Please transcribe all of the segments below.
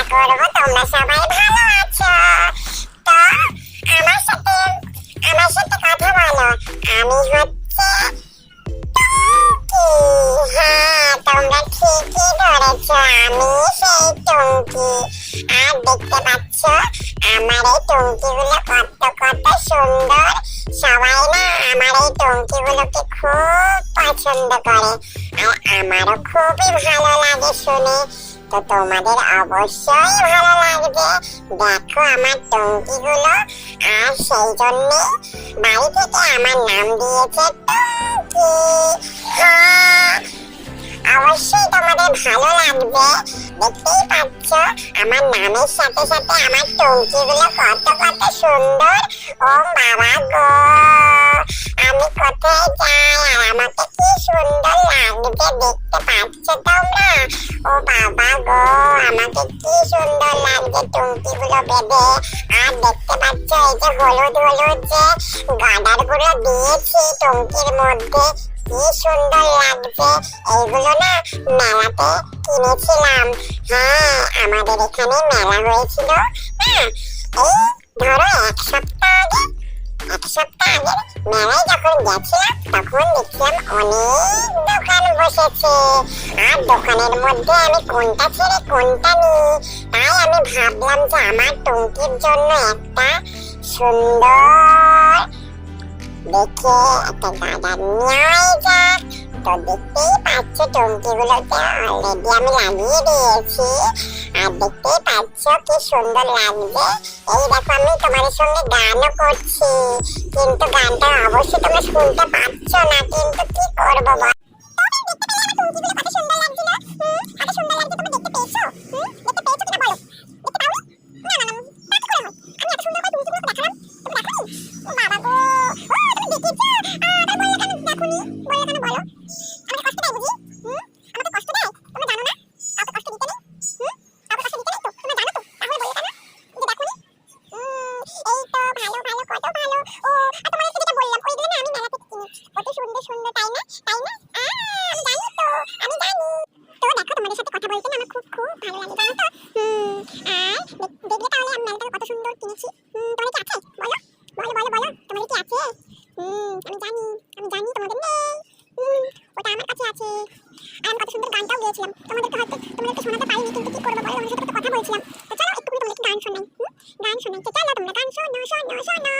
আশা করব তোমরা সবাই ভালো আছো তো আমার সাথে আমার সাথে কথা বলো আমি হচ্ছে হ্যাঁ তোমরা ঠিকই ধরেছো। আমি সেই টুকি আর দেখতে খুব পছন্দ করে। আর আমারও খুবই ভালো লাগে শুনে। তো তোমাদের অবশ্যই ভালো লাগবে। দেখো আমার টুঙ্কিগুলো, আর সেই জন্য বাড়ি থেকে আমার নাম দিয়েছে টুঙ্কি। হ্যাঁ অবশ্যই তোমাদের ভালো লাগবে। দেখতেই পাচ্ছ, আমার নামের সাথে সাথে আমার টুঙ্কিগুলো কত কত সুন্দর। ও বাবা গো। আমি কোথায় যাই আর আমাকে কি সুন্দর লাগছে দেখতে পাচ্ছ তোমরা ও বাবা গো আমাকে কি সুন্দর লাগছে টুঙ্কিগুলো বেঁধে আর দেখতে পাচ্ছ এই যে হলুদ হলুদ যে গাডারগুলো দিয়েছি টুঙ্কির মধ্যে কি সুন্দর লাগছে এইগুলো না মেলাতে কিনেছিলাম হ্যাঁ আমাদের এখানে মেলা হয়েছিল হ্যাঁ এই ধরো, এক সপ্তাহ আগে এক সপ্তাহ আগে মেলায় যখন গেছিলাম তখন দেখলাম অনেক দোকান বসেছে। আমি কোনটা ছেড়ে কোনটা নিই। তাই আমি ভাবলাম যে আমার টুঙ্কির জন্য একটা সুন্দর দেখে একটা গাডার নিয়ে যাক। তো দেখতেই পাচ্ছ টুঙ্কিগুলোতে অলরেডি আমি লাগিয়ে দিয়েছি। আর দেখতেই পাচ্ছ কি সুন্দর লাগছে। এই দেখো আমি তোমাদের সঙ্গে গানও করছি। কিন্তু গানটা অবশ্যই তোমরা শুনতে পাচ্ছ না, কিন্তু কি করব বলছিলাম তো চলো একটু তোমাদেরকে গান শোনাই গান শোনাই তো চলো তোমরা গান শোনো শোনো শোনো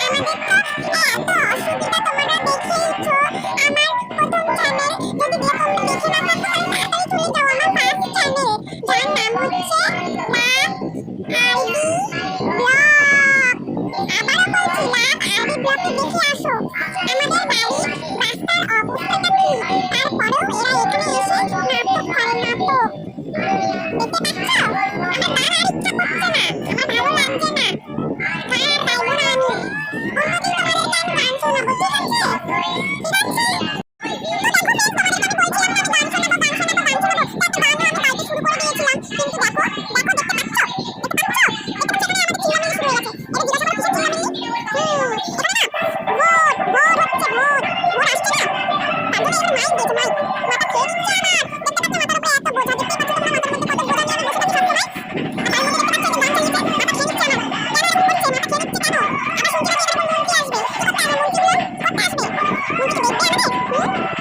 আমাদের তো এত অসুবিধা তোমরা দেখিয়েছো আমার 我们接上去 করব